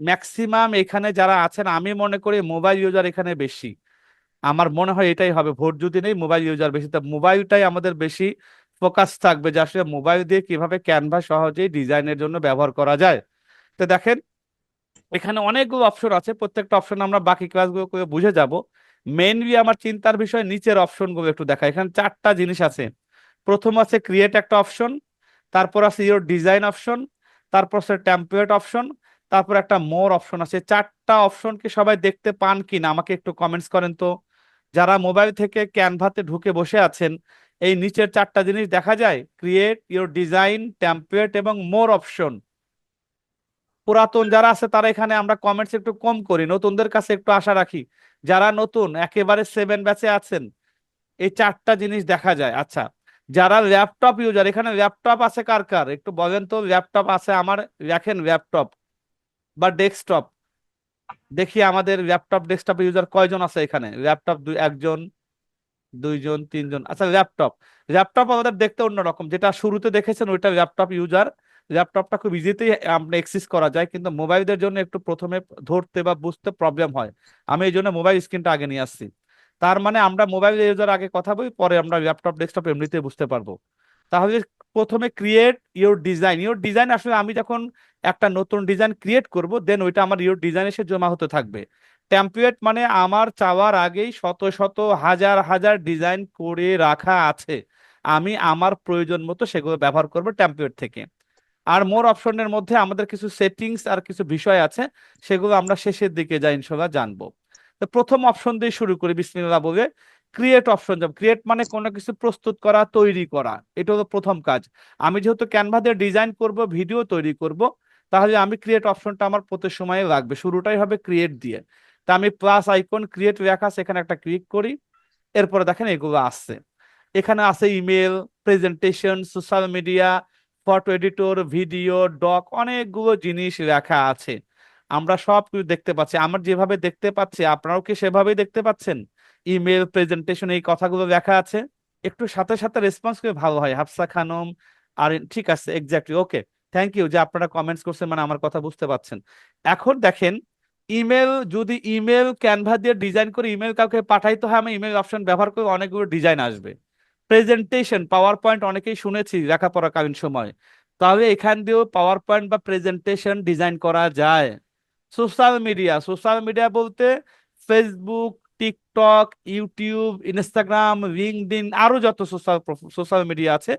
Maximum এখানে যারা আছেন, আমি মনে করি মোবাইল ইউজার এখানে বেশি। আমার মনে হয় এটাই হবে, ভোট যদি নেই মোবাইল ইউজার বেশি। তা মোবাইলটাই আমাদের বেশি ফোকাস থাকবে যে আসলে মোবাইল দিয়ে কীভাবে ক্যানভা সহজেই ডিজাইনের জন্য ব্যবহার করা যায়। তো দেখেন, এখানে অনেকগুলো অপশন আছে, প্রত্যেকটা অপশন আমরা বাকি ক্লাসগুলো করে বুঝে যাব। মেইনলি আমার চিন্তার বিষয় নিচের অপশনগুলো একটু দেখা। এখানে চারটা জিনিস আছে। প্রথম আছে ক্রিয়েট একটা অপশন তারপর আছে ইওর ডিজাইন অপশন তারপর আছে টেমপ্লেট অপশন তারপর একটা মোর অপশন আছে। চারটা অপশন কি সবাই দেখতে পান কি না? আমাকে একটু কমেন্টস করেন তো। যারা মোবাইল থেকে ক্যানভাতে ঢুকে বসে আছেন, এই নিচের চারটা জিনিস দেখা যায়? ক্রিয়েট ইউর ডিজাইন টেমপ্লেট এবং মোর অপশন পুরাতন যারা আছে, তারা এখানে আমরা কমেন্টস একটু কম করি। নতুনদের কাছে একটু আশা রাখি। যারা নতুন, একেবারে সেভেন ব্যাচে আছেন, এই চারটা জিনিস দেখা যায়। আচ্ছা যারা ল্যাপটপ ইউজার এখানে ল্যাপটপ আছে কার কার? একটু বলেন তো ল্যাপটপ আছে আমার দেখেন ল্যাপটপ বা ডেস্কটপ দেখি আমাদের ল্যাপটপ ডেস্কটপ ইউজার কয়জন আছে এখানে? ল্যাপটপ দুই একজন, দুইজন, তিনজন আচ্ছা ল্যাপটপ ল্যাপটপ আমাদের দেখতে অন্যরকম। যেটা শুরুতে দেখেছেন ওইটা ল্যাপটপ ইউজার ল্যাপটপটা খুব ইজিতেই আমরা এক্সিস করা যায়, কিন্তু মোবাইলদের জন্য একটু প্রথমে ধরতে বা বুঝতে প্রবলেম হয়। আমি এই জন্য মোবাইল স্ক্রিনটা আগে নিয়ে আসছি। তার মানে আমরা মোবাইল ইউজার আগে কথা বলি, পরে আমরা ল্যাপটপ ডেস্কটপ এমনিতে বুঝতে পারব। তাহলে প্রথমে create your design your design আসলে আমি যখন একটা নতুন ডিজাইন ক্রিয়েট করব দেন ওইটা আমার ইওর ডিজাইন এসে জমা হতে থাকবে। টেমপ্লেট মানে আমার চাওয়ার আগেই শত শত হাজার হাজার ডিজাইন করে রাখা আছে। আমি আমার প্রয়োজন মতো সেগুলো ব্যবহার করব টেমপ্লেট থেকে। আর মোর অপশনের মধ্যে আমাদের কিছু সেটিংস আর কিছু বিষয় আছে, সেগুলো আমরা শেষের দিকে যা ইনশাল্লাহ জানব। তো প্রথম অপশন দিয়ে শুরু করি, বিসমিল্লাহ বলে। ক্রিয়েট অপশন যাব ক্রিয়েট মানে কোনো কিছু প্রস্তুত করা, তৈরি করা, এটা হলো প্রথম কাজ। আমি যেহেতু ক্যানভা দিয়ে ডিজাইন করব ভিডিও তৈরি করব, তাহলে আমি ক্রিয়েট অপশনটা আমার প্রতি সময়ে লাগবে। শুরুটাই হবে ক্রিয়েট দিয়ে। তা আমি প্লাস আইকন ক্রিয়েট লেখা, সেখানে একটা ক্লিক করি, এরপরে দেখেন এগুলো আসছে। এখানে আছে email presentation social media photo editor video doc অনেকগুলো জিনিস লেখা আছে। আমরা সব কিছু দেখতে পাচ্ছি। আমার যেভাবে দেখতে পাচ্ছি, আপনারাও কি সেভাবেই দেখতে পাচ্ছেন? ইমেল প্রেজেন্টেশন এই কথাগুলো লেখা আছে। একটু সাথে সাথে রেসপন্স করে ভালো হয়। হাফসা খানম আর ঠিক আছে এক্স্যাক্টলি ওকে থ্যাংক ইউ যে আপনারা কমেন্টস করছেন মানে আমার কথা বুঝতে পারছেন। এখন দেখেন ইমেল যদি ইমেল ক্যানভা দিয়ে ডিজাইন করে ইমেল কাউকে পাঠাইতে হয়, আমি ইমেল অপশন ব্যবহার করে অনেকগুলো ডিজাইন আসবে। প্রেজেন্টেশন পাওয়ার পয়েন্ট অনেকেই শুনেছি লেখাপড়াকালীন সময়। তাহলে এখান দিয়েও পাওয়ার পয়েন্ট বা প্রেজেন্টেশন ডিজাইন করা যায়। সোশ্যাল মিডিয়া সোশ্যাল মিডিয়া বলতে Facebook TikTok YouTube Instagram LinkedIn আরও যত সোশ্যাল সোশ্যাল মিডিয়া আছে,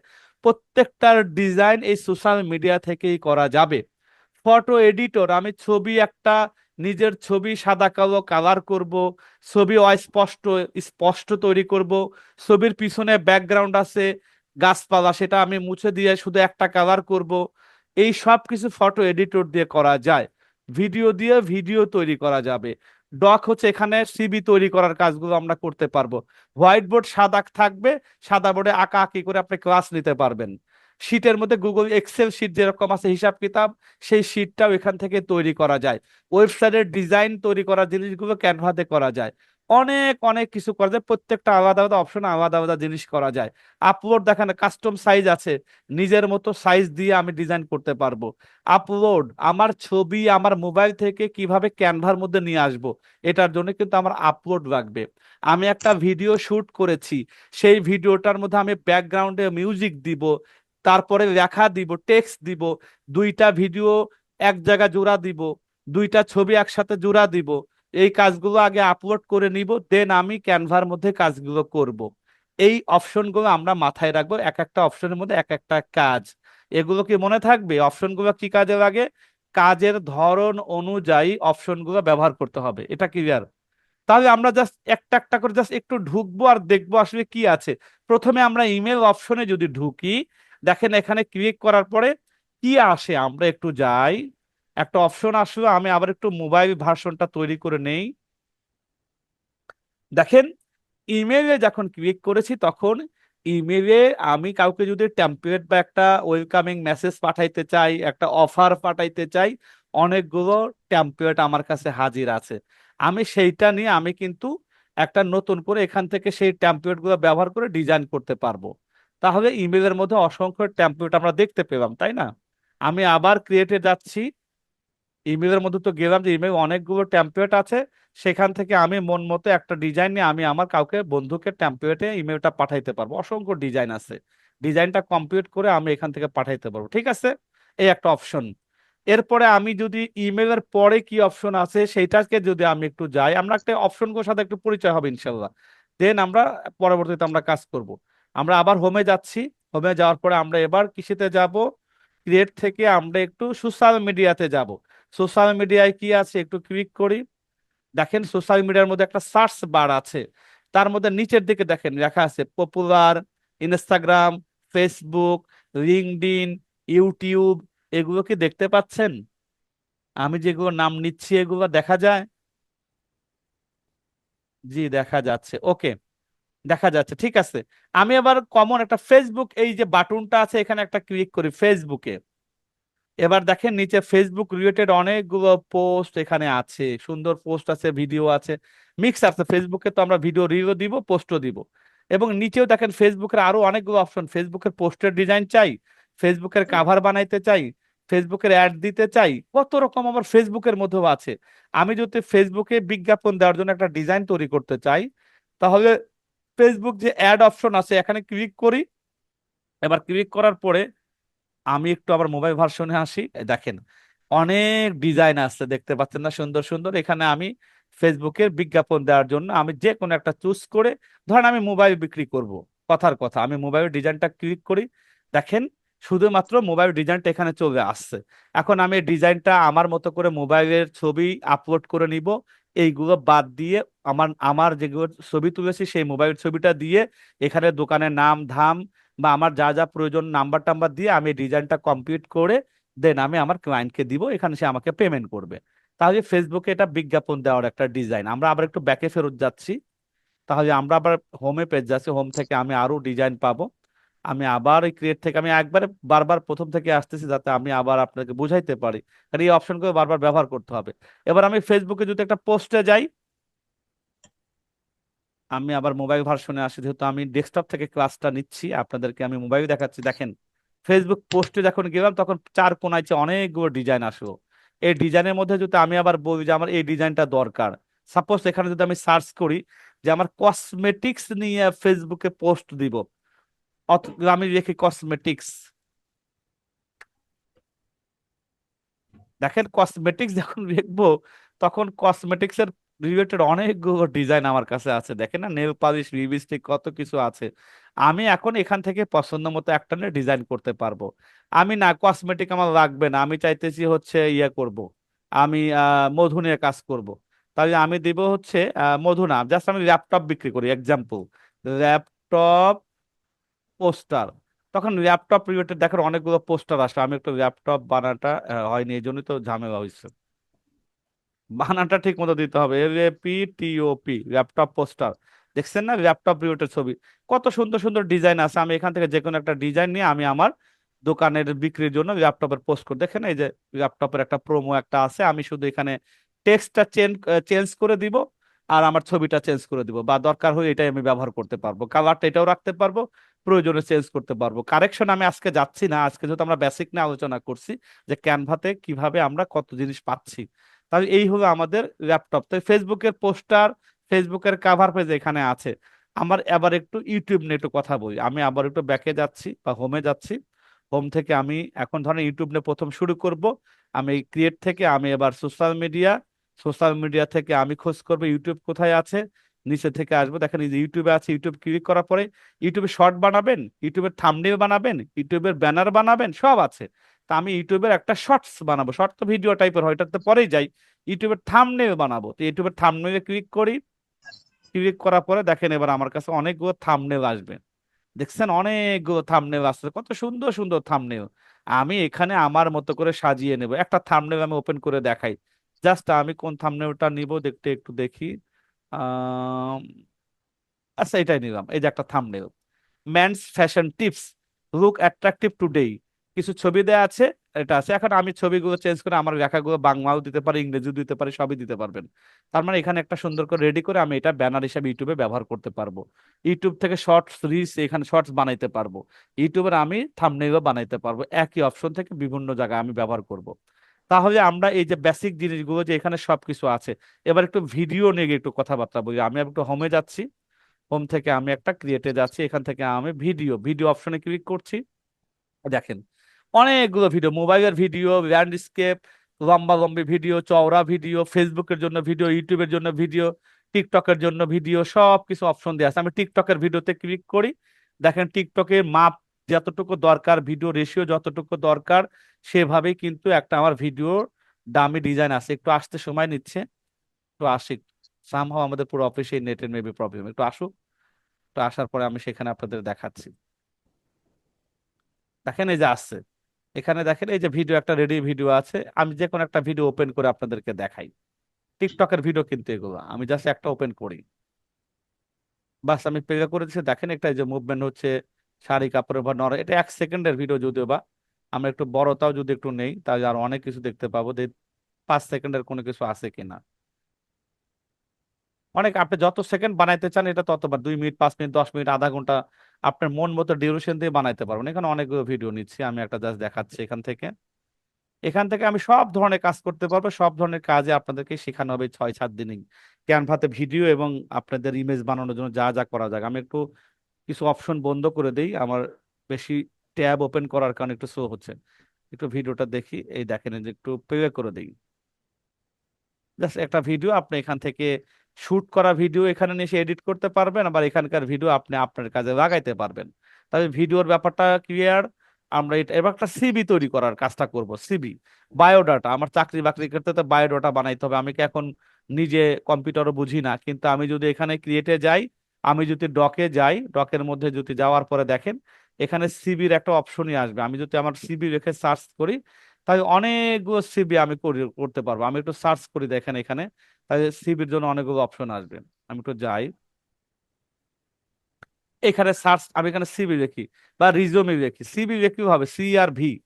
প্রত্যেকটার ডিজাইন এই সোশ্যাল মিডিয়া থেকেই করা যাবে। ফটো এডিটর আমি ছবি একটা, নিজের ছবি সাদা, কালো কালার করব, ছবি অস্পষ্ট, স্পষ্ট তৈরি করব, ছবির পিছনে ব্যাকগ্রাউন্ড আছে, গাছপালা সেটা আমি মুছে দিয়ে শুধু একটা কালার করব, এই সব কিছু ফটো এডিটর দিয়ে করা যায়। ভিডিও দিয়ে ভিডিও তৈরি করা যাবে। ডক হচ্ছে এখানে সিবি তৈরি করার কাজগুলো আমরা করতে পারব। হোয়াইট বোর্ড সাদা থাকবে, সাদা বোর্ডে আঁকা আঁকি করে আপনি ক্লাস নিতে পারবেন। শীটের মধ্যে গুগল এক্সেল শীট যেরকম আছে, হিসাব কিতাব, সেই শীটটাও এখান থেকে তৈরি করা যায়। ওয়েবসাইটের ডিজাইন তৈরি করার জিনিসগুলো ক্যানভাতে করা যায়। অনেক অনেক কিছু করা যায়। প্রত্যেকটা আলাদা আলাদা অপশন আলাদা আলাদা জিনিস করা যায়। আপলোড দেখেন কাস্টম সাইজ আছে। নিজের মতো সাইজ দিয়ে আমি ডিজাইন করতে পারব। আপলোড আমার ছবি, আমার মোবাইল থেকে কীভাবে ক্যানভার মধ্যে নিয়ে আসব, এটার জন্য কিন্তু আমার আপলোড লাগবে। আমি একটা ভিডিও শুট করেছি। সেই ভিডিওটার মধ্যে আমি ব্যাকগ্রাউন্ডে মিউজিক দিব, তারপরে লেখা দিব টেক্সট দিব, দুইটা ভিডিও এক জায়গা জোড়া দিব, দুইটা ছবি একসাথে জোড়া দিব। এই কাজগুলো আগে আপলোড করে নিব দেন আমি ক্যানভার মধ্যে কাজগুলো করব। এই অপশনগুলো আমরা মাথায় রাখব, এক একটা অপশনের মধ্যে এক একটা কাজ। এগুলো কি মনে থাকবে? অপশনগুলো কি কাজে লাগে? কাজের ধরন অনুযায়ী অপশনগুলো ব্যবহার করতে হবে। এটা ক্লিয়ার তাহলে আমরা জাস্ট একটা একটা করে জাস্ট একটু ঢুকবো আর দেখব আসলে কি আছে। প্রথমে আমরা ইমেল অপশনে যদি ঢুকি, দেখেন এখানে ক্লিক করার পরে কি আসে? আমরা একটু যাই। একটা অপশন আসলো, আমি আবার একটু মোবাইল ভার্সনটা তৈরি করে নেই। দেখেন ইমেলে যখন ক্লিক করেছি, তখন ইমেলে আমি কাউকে যদি টেমপ্লেট বা একটা ওয়েলকামিং মেসেজ পাঠাইতে চাই, একটা অফার পাঠাইতে চাই, অনেকগুলো টেমপ্লেট আমার কাছে হাজির আছে। আমি সেইটা নিয়ে আমি কিন্তু একটা নতুন করে এখান থেকে সেই টেমপ্লেটগুলো ব্যবহার করে ডিজাইন করতে পারব। তাহলে ইমেলের মধ্যে অসংখ্য টেমপ্লেট আমরা দেখতে পেলাম, তাই না? আমি আবার ক্রিয়েটে যাচ্ছি ইমেলের মধ্যে তো গেলাম যে ইমেল অনেকগুলো টেমপ্লেট আছে, সেখান থেকে আমি মন মতো একটা ডিজাইন নিয়ে আমি আমার কাউকে বন্ধুকে টেমপ্লেটে ইমেলটা পাঠাইতে পারব। অসংখ্য ডিজাইন আছে। ডিজাইনটা কমপ্লিট করে আমি এখান থেকে পাঠাইতে পারব, ঠিক আছে? এই একটা অপশন এরপরে আমি যদি ইমেলের পরে কি অপশন আছে সেইটাকে যদি আমি একটু যাই, আমরা একটা অপশনগুলোর সাথে একটু পরিচয় হবে ইনশাল্লাহ। দেন আমরা পরবর্তীতে আমরা কাজ করব। আমরা আবার হোমে যাচ্ছি। হোমে যাওয়ার পরে আমরা এবার কিসেতে যাব। ক্রিয়েট থেকে আমরা একটু সোশ্যাল মিডিয়াতে যাব। সোশ্যাল মিডিয়ায় কি আছে? একটু ক্লিক করি। দেখেন সোশ্যাল মিডিয়ার মধ্যে একটা সার্চ বার আছে। তার মধ্যে নিচের দিকে দেখেন লেখা আছে popular Instagram Facebook LinkedIn YouTube এগুলো কি দেখতে পাচ্ছেন? আমি যেগুলো নাম নিচ্ছি এগুলো দেখা যায়? জি, দেখা যাচ্ছে। ওকে দেখা যাচ্ছে। ঠিক আছে। আমি আবার কমন একটা ফেসবুক এই যে বাটনটা আছে, এখানে একটা ক্লিক করি ফেসবুকে এবার দেখেন নিচে ফেসবুক রিলেটেড অনেকগুলো পোস্ট এখানে আছে, সুন্দর পোস্ট আছে ভিডিও আছে। মিক্স আছে ফেসবুকে তো আমরা ভিডিও রিলও দিব পোস্টও দিব। এবং নিচেও দেখেন ফেসবুকের আরও অনেকগুলো অপশন ফেসবুকের পোস্টের ডিজাইন চাই ফেসবুকের কাভার বানাইতে চাই ফেসবুকের অ্যাড দিতে চাই, কত রকম আমার ফেসবুকের মধ্যেও আছে। আমি যদি ফেসবুকে বিজ্ঞাপন দেওয়ার জন্য একটা ডিজাইন তৈরি করতে চাই, তাহলে ফেসবুক যে অ্যাড অপশন আছে, এখানে ক্লিক করি। এবার ক্লিক করার পরে আমি একটু আবার মোবাইল ভার্সনে আসি। দেখেন, অনেক ডিজাইন আছে, দেখতে পাচ্ছেন না? সুন্দর সুন্দর। এখানে আমি ফেসবুকের বিজ্ঞাপন দেওয়ার জন্য আমি যে কোনো একটা চুজ করে, ধরেন আমি মোবাইল বিক্রি করব। কথার কথা, আমি মোবাইল ডিজাইনটা ক্লিক করি। দেখেন, শুধুমাত্র মোবাইল ডিজাইনটা এখানে চলে আসছে। এখন আমি ডিজাইনটা আমার মতো করে মোবাইলের ছবি আপলোড করে নিব। এইগুলো বাদ দিয়ে আমার আমার যেগুলো ছবি তুলেছি, সেই মোবাইল ছবিটা দিয়ে এখানে দোকানের নাম, ধাম বা আমার যা যা প্রয়োজন নাম্বার টাম্বার দিয়ে আমি ডিজাইনটা কমপ্লিট করে দেন আমি আমার ক্লায়েন্টকে দিব, এখানে সে আমাকে পেমেন্ট করবে। তাহলে ফেসবুকে এটা বিজ্ঞাপন দেওয়ার একটা ডিজাইন আমরা আবার একটু ব্যাকে ফেরত যাচ্ছি। তাহলে আমরা আবার হোমে পেজ যাচ্ছি হোম থেকে আমি আরও ডিজাইন পাবো। আমি আবার এই ক্রিয়েট থেকে আমি একবারে বারবার প্রথম থেকে আসতেছি যাতে আমি আবার আপনাকে বুঝাইতে পারি। কারণ এই অপশনগুলো বারবার ব্যবহার করতে হবে। এবার আমি ফেসবুকে যদি একটা পোস্টে যাই আমি আবার মোবাইল ভার্সনে আসি, যেহেতু আমি ডেস্কটপ থেকে ক্লাসটা নিচ্ছি, আপনাদেরকে আমি মোবাইল দেখাচ্ছি। দেখেন ফেসবুক পোস্টে যখন গেলাম, তখন চার কোনায় অনেকগুলো ডিজাইন আসলো। এই ডিজাইনের মধ্যে যদি আমি আবার বলি যে আমার এই ডিজাইনটা দরকার সাপোজ এখানে যদি আমি সার্চ করি যে আমার কসমেটিক্স নিয়ে ফেসবুকে পোস্ট দিব আমি লিখি কসমেটিক্স দেখেন কসমেটিক্স যখন লিখব, তখন কসমেটিক্স এর রিলেটেড অনেকগুলো ডিজাইন আমার কাছে আছে। দেখেন না নেল পালিশ লিপস্টিক কত কিছু আছে। আমি এখন এখান থেকে পছন্দ মতো একটা নিয়ে ডিজাইন করতে পারব। আমি না কসমেটিক আমার লাগবে না, আমি চাইতেছি হচ্ছে ইয়ে করব। আমি মধু নিয়ে কাজ করব। তাহলে আমি দিব হচ্ছে মধু না জাস্ট আমি ল্যাপটপ বিক্রি করি এক্সাম্পল ল্যাপটপ পোস্টার তখন ল্যাপটপ রিলেটেড দেখার অনেকগুলো পোস্টার আসে আমি একটু ল্যাপটপ বানাটা হয়নি, এই জন্যই তো ঝামেলা হয়েছে বানানটা ঠিক মতো দিতে হবে। L A P, T, O, P, laptop poster. দেখছেন না? ল্যাপটপ রিলেটেড ছবি। কত সুন্দর সুন্দর ডিজাইন আছে। আমি এখান থেকে যে কোনো একটা ডিজাইন নিয়ে আমি আমার দোকানের বিক্রির জন্য ল্যাপটপের পোস্ট করি। দেখেন এই যে ল্যাপটপের একটা প্রোমো একটা আছে। আমি শুধু এখানে টেক্সটটা চেঞ্জ চেঞ্জ করে দিব আর আমার ছবিটা চেঞ্জ করে দিব। বা দরকার হলে এটাই আমি ব্যবহার করতে পারব। কালারটা এটাও রাখতে পারব, প্রয়োজনে চেঞ্জ করতে পারব। কারেকশন আমি আজকে যাচ্ছি না। আজকে যেহেতু আমরা বেসিক নিয়ে আলোচনা করছি যে ক্যানভাতে কীভাবে আমরা কত জিনিস পাচ্ছি। তাহলে এই হলো আমাদের ল্যাপটপ তাই ফেসবুকের পোস্টার, ফেসবুকের কাভার পেজ এখানে আছে। আমার এবার একটু ইউটিউব নিয়ে একটু কথা বলি। আমি আবার একটু ব্যাকে যাচ্ছি বা হোমে যাচ্ছি। হোম থেকে আমি এখন ধরেন ইউটিউব নিয়ে প্রথম শুরু করব। আমি ক্রিয়েট থেকে আমি এবার সোশ্যাল মিডিয়া সোশ্যাল মিডিয়া থেকে আমি খোঁজ করব ইউটিউব কোথায় আছে। নিচে থেকে আসব। দেখেন এই যে ইউটিউবে আছে ইউটিউব ক্লিক করার পরে ইউটিউবে শর্ট বানাবেন ইউটিউবের থাম্বনেল বানাবেন ইউটিউবের ব্যানার বানাবেন, সব আছে। তা আমি ইউটিউবের একটা শর্টস বানাবো। শর্ট তো ভিডিও টাইপের হয় ওটাতে পরেই যাই। ইউটিউবের থাম্বনেল বানাবো। তো ইউটিউবের থাম্বনেলে ক্লিক করি। ক্লিক করার পরে দেখেন এবার আমার কাছে অনেকগুলো থাম্বনেল আসবে। দেখছেন? অনেকগুলো থাম্বনেল আসছে। কত সুন্দর সুন্দর থাম্বনেল আমি এখানে আমার মতো করে সাজিয়ে নেব। একটা থাম্বনেল আমি ওপেন করে দেখাই। জাস্ট আমি কোন থাম্বনেলটা নিব দেখতে একটু দেখি। আচ্ছা এটাই নিলাম। এই যে একটা thumbnail man's fashion tips look attractive today কিছু ছবি দেওয়া আছে, এটা আছে। এখন আমি ছবিগুলো চেঞ্জ করে আমার লেখাগুলো বাংলাও দিতে পারি, ইংরেজিও দিতে পারি, সবই দিতে পারবেন। তার মানে এখানে একটা সুন্দর করে রেডি করে আমি এটা ব্যানার হিসাবে ইউটিউবে ব্যবহার করতে পারব। ইউটিউব থেকে শর্টস রিলস এখানে শর্টস বানাইতে পারব। ইউটিউবের আমি থাম্বনেলও বানাইতে পারব। একই অপশন থেকে বিভিন্ন জায়গায় আমি ব্যবহার করব। তাহলে আমরা এই যে বেসিক জিনিসগুলো যে এখানে সবকিছু আছে, এবার একটু ভিডিও নিয়ে একটু কথাবার্তা বলি। আমি একটু হোমে যাচ্ছি হোম থেকে আমি একটা ক্রিয়েটে যাচ্ছি, এখান থেকে আমি ভিডিও ভিডিও অপশনে ক্লিক করছি। দেখেন, অনেকগুলো ভিডিও মোবাইলের ভিডিও ল্যান্ডস্কেপ লম্বা লম্বি ভিডিও চওড়া ভিডিও ফেসবুকের জন্য ভিডিও ইউটিউবের জন্য ভিডিও টিকটকের জন্য ভিডিও সব কিছু অপশন দেওয়া আছে। আমি টিকটকের ভিডিওতে ক্লিক করি। দেখেন টিকটকের মাপ যতটুকু দরকার ভিডিও রেশিও যতটুকু দরকার, সেভাবেই কিন্তু একটা আমার ভিডিও দামি ডিজাইন আছে। একটু আসতে সময় নিচ্ছে। একটু আসি। সামহাও আমাদের পুরো অফিসে নেটের মেবি প্রবলেম একটু আসুক। তো আসার পরে আমি সেখানে আপনাদের দেখাচ্ছি। দেখেন এই যে আসছে। এখানে দেখেন এই যে ভিডিও একটা রেডি ভিডিও আছে। আমি যে কোনো একটা ভিডিও ওপেন করে আপনাদেরকে দেখাই। টিকটকের ভিডিও কিন্তু এগুলো। আমি জাস্ট একটা ওপেন করি। বাস, আমি প্লে করে দিচ্ছি। দেখেন একটা যে মুভমেন্ট হচ্ছে। শাড়ি, কাপড়ের বা নর এটা এক সেকেন্ডের ভিডিও যদিও বা, আমরা একটু বড়টাও যদি একটু নেই, তাহলে আর অনেক কিছু দেখতে পাবো। যে পাঁচ সেকেন্ডের কোনো কিছু আছে কিনা। অনেক, আপনি যত সেকেন্ড বানাইতে চান, এটা ততবার দুই মিনিট, পাঁচ মিনিট, দশ মিনিট, আধা ঘণ্টা আপনার মন মতো ডিউরেশন দিয়ে বানাইতে পারবেন। এখানে অনেকগুলো ভিডিও নিচ্ছি, আমি একটা জাস্ট দেখাচ্ছি এখান থেকে। এখান থেকে আমি সব ধরনের কাজ করতে পারব, সব ধরনের কাজে আপনাদেরকে শেখানো হবে ছয়, সাত দিনে ক্যানভাতে ভিডিও এবং আপনাদের ইমেজ বানানোর জন্য যা যা করা যাক। আমি একটু কিছু অপশন বন্ধ করে দেই। আমার বেশি ট্যাব ওপেন করার কারণে একটু স্লো হচ্ছে। একটু ভিডিওটা দেখি, এই দেখেন যে একটু প্লে করে দেই। জাস্ট একটা ভিডিও আপনি এখান থেকে শুট করা ভিডিও এখানে এসে এডিট করতে পারবেন, আবার এখানকার ভিডিও আপনি আপনার কাজে লাগাইতে পারবেন। তবে ভিডিওর ব্যাপারটা ক্লিয়ার আমরা এটা, এবার একটা সিবি তৈরি করার কাজটা করব সিবি বায়োডাটা আমার চাকরি বাকরি করতে তো বায়োডাটা বানাইতে হবে। আমি কি এখন নিজে কম্পিউটারও বুঝি না, কিন্তু আমি যদি এখানে ক্রিয়েটে যাই আমি যদি ডকে যাই ডকের মধ্যে যদি যাওয়ার পরে দেখেন, এখানে সিবির একটা অপশনই আসবে। আমি যদি আমার সিবি রেখে সার্চ করি তাই অনেকগুলো সিবি আমি করি- করতে পারব। আমি একটু সার্চ করি দেখেন এখানে তাই সিবির জন্য অনেকগুলো অপশন আসবে। আমি একটু যাই। এখানে সার্চ আমি এখানে সিবি লিখি বা রিজুমে লিখি। সিবি লিখি হবে? C R V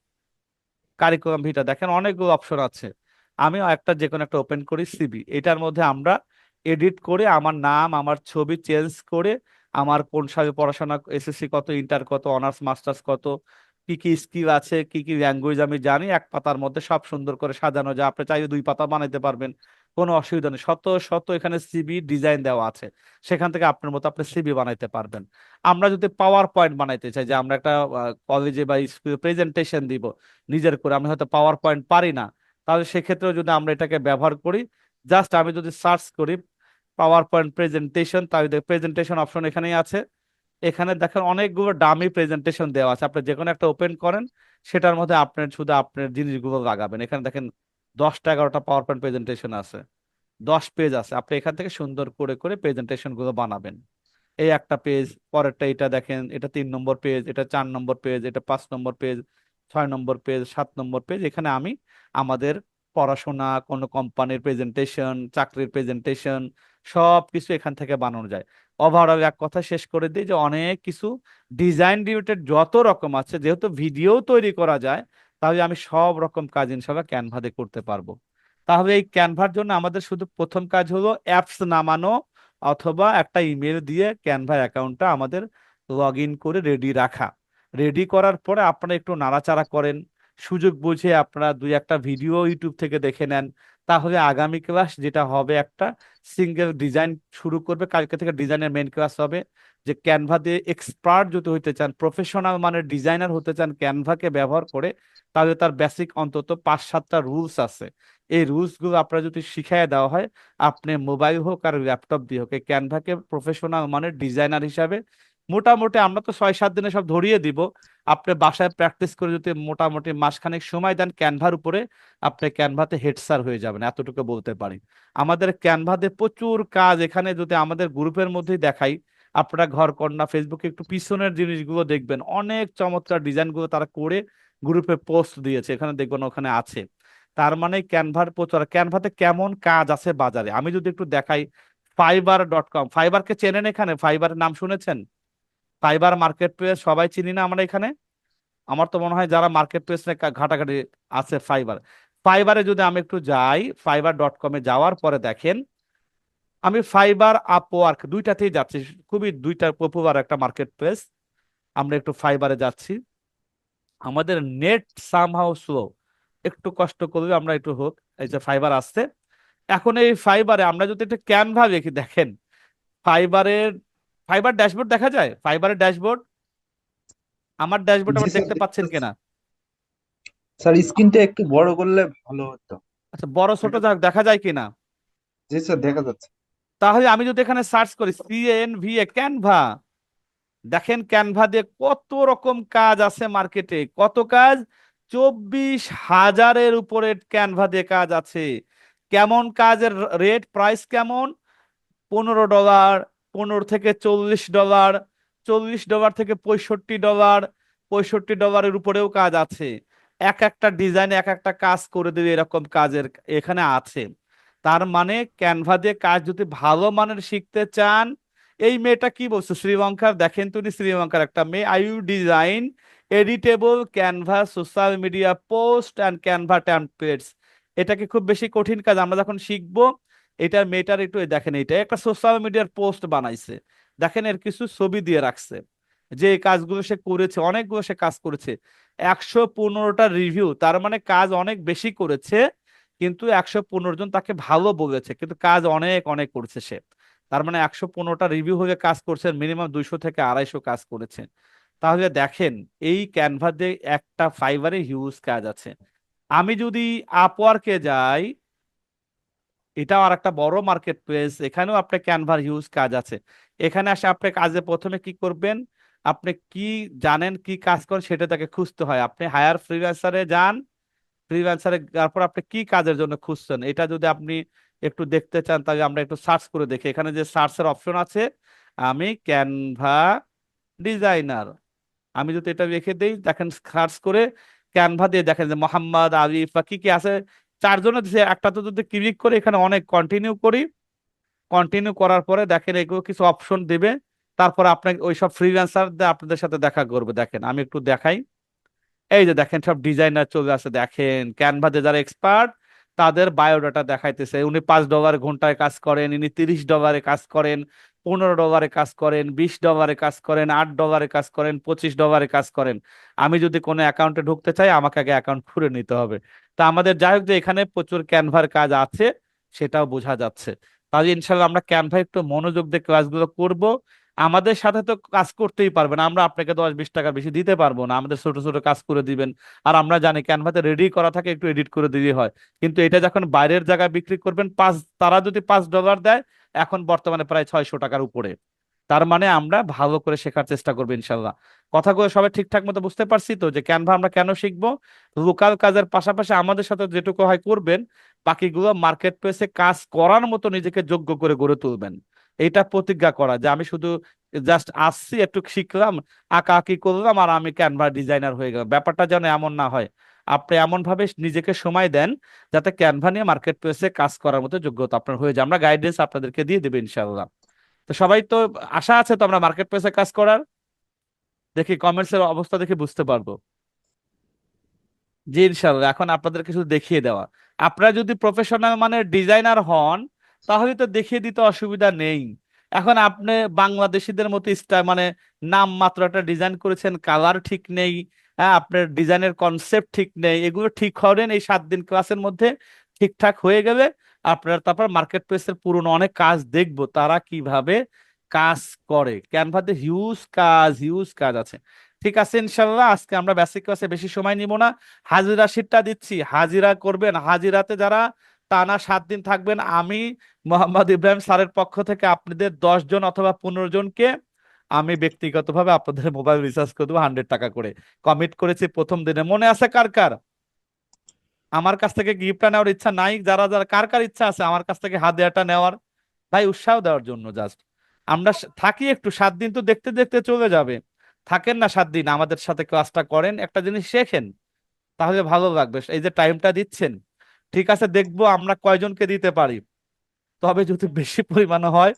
curriculum vitae দেখেন অনেকগুলো অপশন আছে। আমি একটা যে কোনো একটা ওপেন করি সিবি এটার মধ্যে আমরা এডিট করে, আমার নাম, আমার ছবি চেঞ্জ করে, আমার কোন সালে পড়াশোনা, এসএসসি কত, ইন্টার কত, অনার্স, মাস্টার্স কত, কি কি স্কিল আছে, কি কি ল্যাঙ্গুয়েজ আমি জানি, এক পাতার মধ্যে সব সুন্দর করে সাজানো যায় আপনি চাইলে দুই পাতা বানাইতে পারবেন, কোনো অসুবিধা নেই। শত শত এখানে সিবি ডিজাইন দেওয়া আছে, সেখান থেকে আপনার মতো আপনি সিবি বানাইতে পারবেন। আমরা যদি পাওয়ার পয়েন্ট বানাইতে চাই, যে আমরা একটা কলেজে বা স্কুলে প্রেজেন্টেশন দিব, নিজের করে, আমি হয়তো পাওয়ার পয়েন্ট পারি না, তাহলে সেক্ষেত্রেও যদি আমরা এটাকে ব্যবহার করি জাস্ট আমি যদি সার্চ করি পাওয়ার পয়েন্ট প্রেজেন্টেশন তাহলে প্রেজেন্টেশন অপশন এখানেই আছে। এখানে দেখেন অনেকগুলো ডামি প্রেজেন্টেশন দেওয়া আছে। আপনি যে কোনো একটা ওপেন করেন, সেটার মধ্যে আপনার শুধু আপনার জিনিসগুলো লাগাবেন। এখানে দেখেন দশটা এগারোটা পাওয়ার পয়েন্ট প্রেজেন্টেশন আছে। দশ পেজ আছে। আপনি এখান থেকে সুন্দর করে করে প্রেজেন্টেশনগুলো বানাবেন। এই একটা পেজ পরেরটা এটা দেখেন, এটা তিন নম্বর পেজ এটা চার নম্বর পেজ এটা পাঁচ নম্বর পেজ ছয় নম্বর পেজ সাত নম্বর পেজ এখানে আমি আমাদের পড়াশোনা, কোনো কোম্পানির প্রেজেন্টেশন চাকরির প্রেজেন্টেশন সব কিছু এখান থেকে বানানো যায়। ওভারঅল এক কথা শেষ করে দিই যে অনেক কিছু ডিজাইন রিলেটেড যত রকম আছে, যেহেতু ভিডিও তৈরি করা যায়, তাহলে আমি সব রকম কাজ ইনশাল্লাহ ক্যানভাতে করতে পারব। তাহলে এই ক্যানভার জন্য আমাদের শুধু প্রথম কাজ হলো অ্যাপস নামানো অথবা একটা ইমেল দিয়ে ক্যানভা অ্যাকাউন্টটা আমাদের লগ ইন করে রেডি রাখা। রেডি করার পরে আপনারা একটু নাড়াচাড়া করেন। সুযোগ বুঝে আপনারা দুই একটা ভিডিও ইউটিউব থেকে দেখে নেন। তাহলে আগামী ক্লাস যেটা হবে একটা সিঙ্গেল ডিজাইন শুরু করবে, কালকে থেকে ডিজাইনের মেন ক্লাস হবে, যে ক্যানভা দিয়ে এক্সপার্ট যদি হইতে চান প্রফেশনাল মানের ডিজাইনার হতে চান ক্যানভাকে ব্যবহার করে, তাহলে তার বেসিক অন্তত পাঁচ সাতটা রুলস আছে। এই রুলসগুলো আপনার যদি শিখাই দেওয়া হয়, আপনি মোবাইল হোক আর ল্যাপটপ দিয়ে হোক, এই ক্যানভাকে প্রফেশনাল মানের ডিজাইনার হিসাবে মোটামুটি আমরা তো ছয়, সাত দিনে সব ধরিয়ে দিব। আপনি বাসায় প্র্যাকটিস করে যদি মোটামুটি মাসখানেক সময় দেন ক্যানভার উপরে, আপনি ক্যানভাতে হেডসার হয়ে যাবেন, এতটুকু বলতে পারি। আমাদের ক্যানভাতে প্রচুর কাজ, এখানে যদি আমাদের গ্রুপের মধ্যেই দেখাই, আপনারা ঘর, কন্যা ফেসবুকে একটু পিছনের জিনিসগুলো দেখবেন, অনেক চমৎকার ডিজাইনগুলো তারা করে গ্রুপে পোস্ট দিয়েছে, এখানে দেখবেন ওখানে আছে। তার মানে ক্যানভার প্রচার ক্যানভাতে কেমন কাজ আছে বাজারে? আমি যদি একটু দেখাই ফাইবার ডট কম ফাইবারকে চেনেন এখানে? ফাইবারের নাম শুনেছেন? ফাইবার মার্কেট প্লেস সবাই চিনি না আমরা এখানে? আমার তো মনে হয় যারা মার্কেট প্লেস ঘাটাঘাটি আছে ফাইবার ফাইবারে যদি আমি একটু যাই ফাইবার ডট কমে যাওয়ার পরে দেখেন, আমি ফাইবার আপওয়ার্ক দুইটাতেই যাচ্ছি, খুবই দুইটা পপুলার একটা মার্কেট প্লেস আমরা একটু ফাইবারে যাচ্ছি। আমাদের নেট সামহাউ স্লো একটু কষ্ট করবে আমরা একটু হোক, এই যে ফাইবার আসছে। এখন এই ফাইবারে আমরা যদি একটা ক্যানভা দেখি, দেখেন ফাইবারের ফাইবার ড্যাশবোর্ড দেখা যায়? ফাইবারের ড্যাশবোর্ড আমার ড্যাশবোর্ড স্যার দেখতে পাচ্ছেন পাচ্ছি কিনা? স্যার স্ক্রিনটা একটু বড় করলে ভালো হতো। আচ্ছা বড় ছোট যাক দেখা যায় কিনা? জি স্যার দেখা যাচ্ছে। তাহলে আমি যদি এখানে সার্চ করি সিএন ভি এ ক্যানভা দেখেন ক্যানভা দিয়ে কত রকম কাজ আছে মার্কেটে কত কাজ? চব্বিশ হাজারের উপরে ক্যানভা দিয়ে কাজ আছে। কেমন কাজের রেট প্রাইস কেমন? পনেরো ডলার পনেরো থেকে চল্লিশ ডলার চল্লিশ ডলার থেকে পঁয়ষট্টি ডলার, পঁয়ষট্টি ডলারের উপরেও কাজ আছে। এক একটা ডিজাইন, এক একটা কাজ করে দেবে এরকম কাজের এখানে আছে। তার মানে ক্যানভা দিয়ে কাজ যদি ভালো মানের শিখতে চান, এই মেয়েটা কি বলছো? শ্রীলঙ্কার, দেখেন তুমি শ্রীলঙ্কার একটা মেয়ে। I U design editable Canva social media post and Canva templates এটা কি খুব বেশি কঠিন কাজ? আমরা যখন শিখব এটার মেয়েটার একটু দেখেন এটা একটা সোশ্যাল মিডিয়ার পোস্ট বানাইছে। দেখেন এর কিছু ছবি দিয়ে রাখছে। যে কাজগুলো সে করেছে, অনেকগুলো সে কাজ করেছে। একশো পনেরোটা রিভিউ তার মানে কাজ অনেক বেশি করেছে, কিন্তু একশো পনেরো জন তাকে ভালো বলেছে। কিন্তু কাজ অনেক অনেক করছে সে। তার মানে একশো পনেরোটা রিভিউ হয়ে কাজ করছে মিনিমাম দুইশো থেকে আড়াইশো কাজ করেছে। তাহলে দেখেন, এই ক্যানভা দিয়ে একটা ফাইবারে হিউজ কাজ আছে। আমি যদি আপওয়ার্কে যাই এটাও আর একটা বড় মার্কেট প্লেস এখানেও আপনার ক্যানভার হিউজ কাজ আছে। এখানে আসে আপনি কাজে প্রথমে কি করবেন? আপনি কি জানেন কি কাজ করেন সেটা তাকে খুঁজতে হয়। আপনি হায়ার ফ্রিল্যান্সারে যান ফ্রিল্যান্সারে তারপর আপনি কি কাজের জন্য খুঁজছেন? এটা যদি আপনি একটু দেখতে চান, তাহলে আমরা একটু সার্চ করে দেখি। এখানে যে সার্চের অপশন আছে, আমি ক্যানভা ডিজাইনার আমি যদি এটা রেখে দিই, দেখেন সার্চ করে ক্যানভা দিয়ে দেখেন যে মোহাম্মদ, আরিফ বা কি কি আছে। চারজনের দিছে একটা তো যদি ক্লিক করে, এখানে অনেক কন্টিনিউ করি। কন্টিনিউ করার পরে দেখেন এগুলো কিছু অপশন দিবে। তারপরে আপনাকে ওই সব ফ্রিল্যান্সার আপনাদের সাথে দেখা করবে। দেখেন, আমি একটু দেখাই। এই যে দেখেন, সব ডিজাইনার চলে আসে। দেখেন ক্যানভাতে যারা এক্সপার্ট তাদের বায়োডাটা দেখাইতেছে। উনি পাঁচ ডলার ঘন্টায় কাজ করেন, ইনি তিরিশ ডলারে কাজ করেন, পনেরো ডলারে কাজ করেন, বিশ ডলারে কাজ করেন, আট ডলারে কাজ করেন, পঁচিশ ডলারে কাজ করেন। আমি যদি কোনো অ্যাকাউন্টে ঢুকতে চাই, আমাকে আগে অ্যাকাউন্ট খুলে নিতে হবে। তা আমাদের যাই হোক যে এখানে প্রচুর ক্যানভার কাজ আছে, সেটাও বোঝা যাচ্ছে। তাহলে ইনশাল্লাহ আমরা ক্যানভা একটু মনোযোগ দিয়ে কাজগুলো করব। আমাদের সাথে তো কাজ করতেই পারবেন, আমরা আপনাকে দশ বিশ টাকা বেশি দিতে পারব না, আমাদের ছোট ছোট কাজ করে দিবেন। আর আমরা জানি ক্যানভাতে রেডি করা থাকে, একটু এডিট করে দিলেই হয়। কিন্তু এটা যখন বাইরের জায়গায় বিক্রি করবেন, পাঁচ, তারা যদি পাঁচ ডলার দেয়, এখন বর্তমানে প্রায় ছয়শো টাকার উপরে। তার মানে আমরা ভালো করে শেখার চেষ্টা করব, ইনশাল্লাহ। কথাগুলো সবাই ঠিকঠাক মতো বুঝতে পারছি তো, যে ক্যানভা আমরা কেন শিখব? লোকাল কাজের পাশাপাশি আমাদের সাথে যেটুকু হয় করবেন, বাকিগুলো মার্কেট প্লেসে কাজ করার মতো নিজেকে যোগ্য করে গড়ে তুলবেন। এটা প্রতিজ্ঞা করা, যে আমি শুধু জাস্ট আসছি, একটু শিখলাম আঁকা আঁকি করলাম, আর আমি ক্যানভা ডিজাইনার হয়ে গেলাম। ব্যাপারটা যেন এমন না হয়। আপনি এমন ভাবে নিজেকে সময় দেন, যাতে ক্যানভা নিয়ে মার্কেট প্লেসে কাজ করার মতো যোগ্যতা আপনার হয়ে যায়। আমরা গাইডেন্স আপনাদেরকে দিয়ে দেবো ইনশাআল্লাহ তো সবাই তো আশা আছে তো আমরা মার্কেট প্লেসে কাজ করার। দেখি কমেন্টস এর অবস্থা দেখে বুঝতে পারব। জি ইনশাল্লাহ এখন আপনাদের কিছু দেখিয়ে দেওয়া। আপনারা যদি প্রফেশনাল মানে ডিজাইনার হন, তাহলে তো দেখিয়ে দিতে অসুবিধা নেই। এখন আপনি বাংলাদেশিদের মতো মানে নাম মাত্র একটা ডিজাইন করেছেন কালার ঠিক নেই হ্যাঁ আপনার ডিজাইনের কনসেপ্ট ঠিক নেই, এগুলো ঠিক করেন এই সাত দিন ক্লাসের মধ্যে ঠিকঠাক হয়ে গেলে আপনার তারপর মার্কেট প্লেসের পুরনো অনেক কাজ দেখব, তারা কীভাবে কাজ করে। ক্যানভাতে হিউজ কাজ হিউজ কাজ আছে। ঠিক আছে, ইনশাল্লাহ আজকে আমরা বেসিক ক্লাসে বেশি সময় নিব না। হাজিরা শিটটা দিচ্ছি। হাজিরা করবেন। হাজিরাতে যারা টানা সাত দিন থাকবেন, আমি মোহাম্মদ ইব্রাহিম স্যারের পক্ষ থেকে আপনাদের দশ জন অথবা পনেরো জনকে আমি ব্যক্তিগতভাবে আপনাদের মোবাইল রিচার্জ করে দেবো হান্ড্রেড টাকা করে। কমিট করেছি প্রথম দিনে। মনে আছে কার কার? আমার কাছ থেকে গিফটটা নেওয়ার ইচ্ছা নাই, যারা যারা, কার কার ইচ্ছা আছে, আমার কাছ থেকে হাদিয়াটা নেওয়ার। ভাই, উৎসাহ দেওয়ার জন্য জাস্ট আমরা থাকি একটু, সাত দিন তো দেখতে দেখতে চলে যাবে। থাকেন না সাত দিন, আমাদের সাথে ক্লাসটা করেন, একটা জিনিস শেখেন। তাহলে ভালো লাগবে। এই যে টাইমটা দিচ্ছেন, ঠিক আছে, দেখব আমরা কয়জনকে দিতে পারি। তবে যদি বেশি পরিমাণে হয়,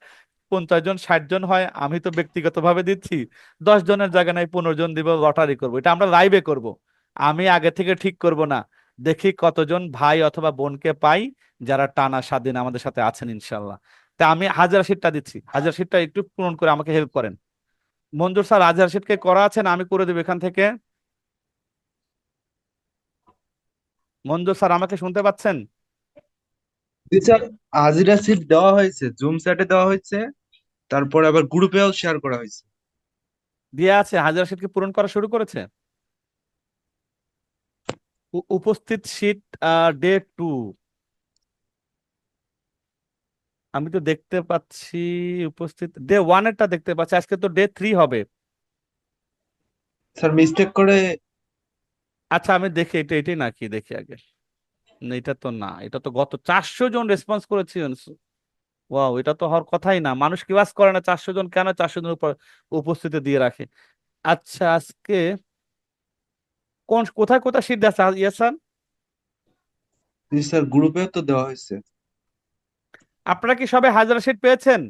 পঞ্চাশ জন, ষাট জন হয়, আমি তো ব্যক্তিগতভাবে দিচ্ছি, দশ জনের জায়গায় নাই পনেরো জন দিব লটারি করব। এটা আমরা লাইভে করব। আমি আগে থেকে ঠিক করব না। দেখি কতজন ভাই অথবা বোনকে পাই যারা টানা সাত দিন আমাদের সাথে আছেন ইনশাল্লাহ তা আমি হাজার সিটটা দিচ্ছি। হাজার সিটটা একটু পূরণ করে আমাকে হেল্প করেন। মঞ্জুর স্যার হাজার সিটকে করা আছেন আমি করে দেবো এখান থেকে? মঞ্জু স্যার আমাকে শুনতে পাচ্ছেন? স্যার হাজিরা সিট দেওয়া হয়েছে জুম চ্যাটে দেওয়া হয়েছে তারপর আবার গ্রুপেও শেয়ার করা হয়েছে। দিয়ে আছে হাজার সিট কি পূরণ করা শুরু করেছে? উপস্থিত সিট ডে টু। আমি তো দেখতে পাচ্ছি উপস্থিত ডে ওয়ানেরটা দেখতে পাচ্ছি আজকে তো ডে থ্রি হবে। স্যার মিস্টেক করে আচ্ছা আমি দেখি এটা এটাই নাকি দেখি আগে। এটা তো না এটা তো গত চারশো জন রেসপন্স করেছে ওয়াও এটা তো হওয়ার কথাই না মানুষ কিবাস করে না চারশো জন কেন চারশো জন উপর উপস্থিতি দিয়ে রাখে? আচ্ছা আজকে কোন কোথায় কোথায় সিট আছে? ইয়ে স্যার জি স্যার গ্রুপে তো দেওয়া হয়েছে। আপনারা কি সবাই হাজার সিট পেয়েছেন?